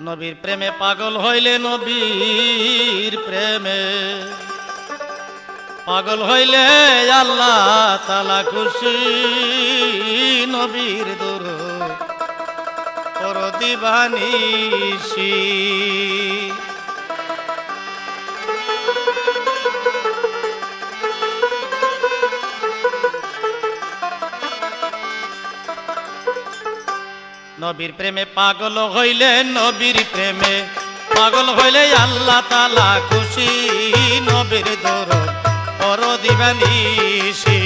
নবীর প্রেমে পাগল হইলে নবীর প্রেমে। পাগল হইলে আল্লাহ তালা খুশি নবীর দূর। পর নবীর প্রেমে পাগল হইলে নবীর প্রেমে। পাগল হইলে আল্লাহ তালা খুশি, নবীর দর পর দিবানিসি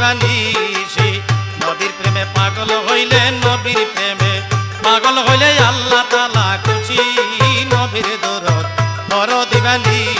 বাসি নবীর প্রেমে পাগল হইলে নবীর প্রেমে, পাগল হইলে আল্লাহ তালা খুশি। নবীর দর বড় দিবানিসি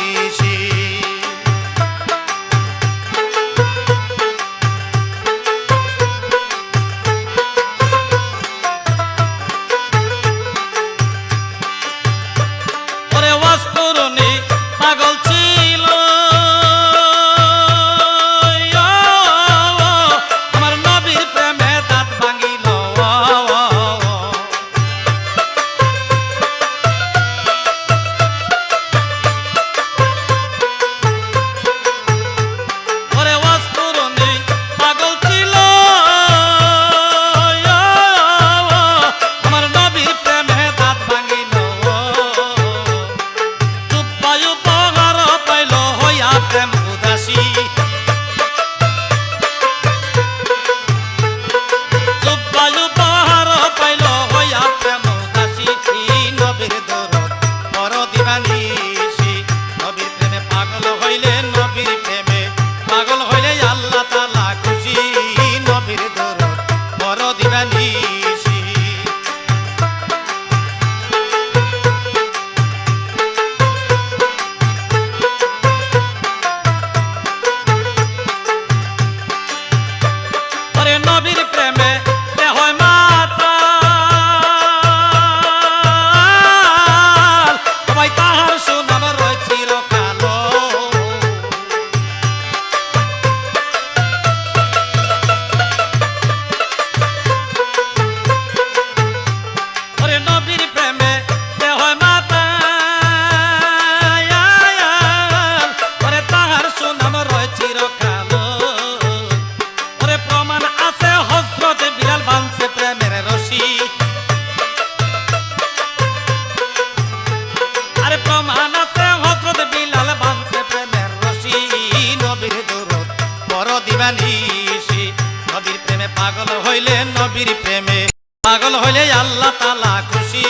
বড় দিবানিসি নবীর প্রেমে পাগল হইলে নবীর প্রেমে। পাগল হইলে আল্লাহ তালা খুশি।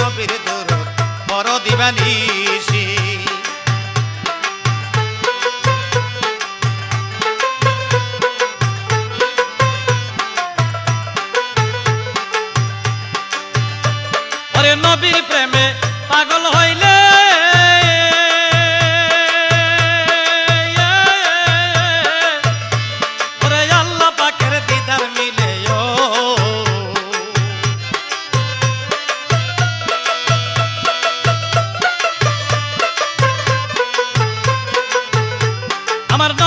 নবীর দূর বড় দিবানিসি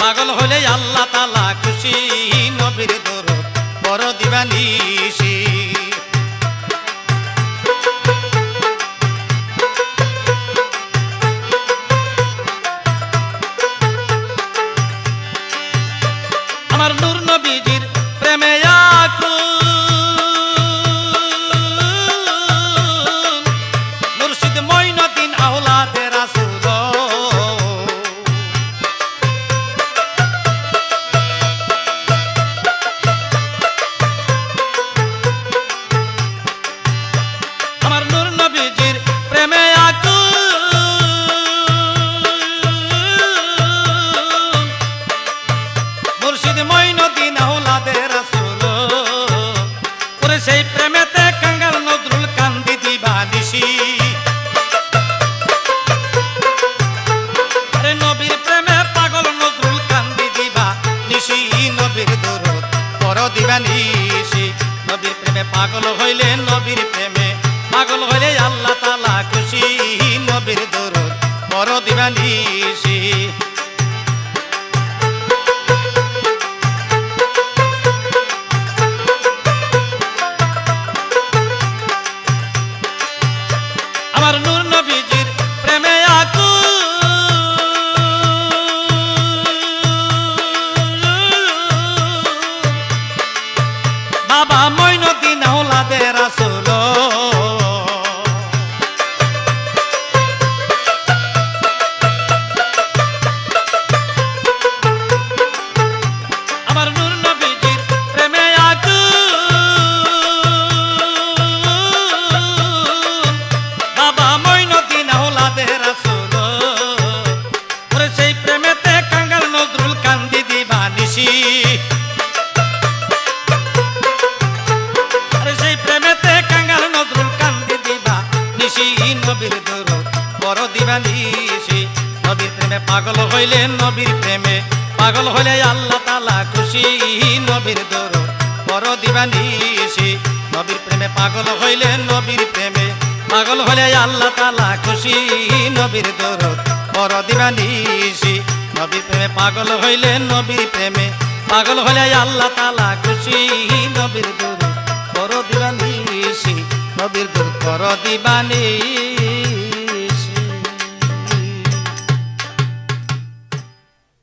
পাগল হলে আল্লাহ তালা খুশি নবীর দর বড় দিবানিসি আমার নূর নবীজির প্রেমে আকুল মুর্শিদ মঈনুদ্দিন আওলাদে রাসূল। ওরে সেই প্রেমেতে কাঙ্গাল নজরুল কান্দি দিবানিসি আরে নবীর প্রেমে পাগল নজরুল কান্দি দিবা নবীর দূরত পর দিবানিশি নবীর প্রেমে পাগল হইলে নবীর প্রেমে পাগল পাগল হইলে নবীর প্রেমে, পাগল হইলে আল্লাহ তালা খুশি, নবীর দূরত বড় দিবা নিশি নবীর প্রেমে পাগল হইলে নবীর প্রেমে, পাগল হইলে আল্লাহ তালা খুশি, নবীর দূরত বড় দিবা নিশি নবীর প্রেমে পাগল হইলে নবীর প্রেমে, পাগল হইলে আল্লাহ তালা খুশি, নবীর দূরত বড় দিবানিসি নবীর দূর বড় দিবানিসি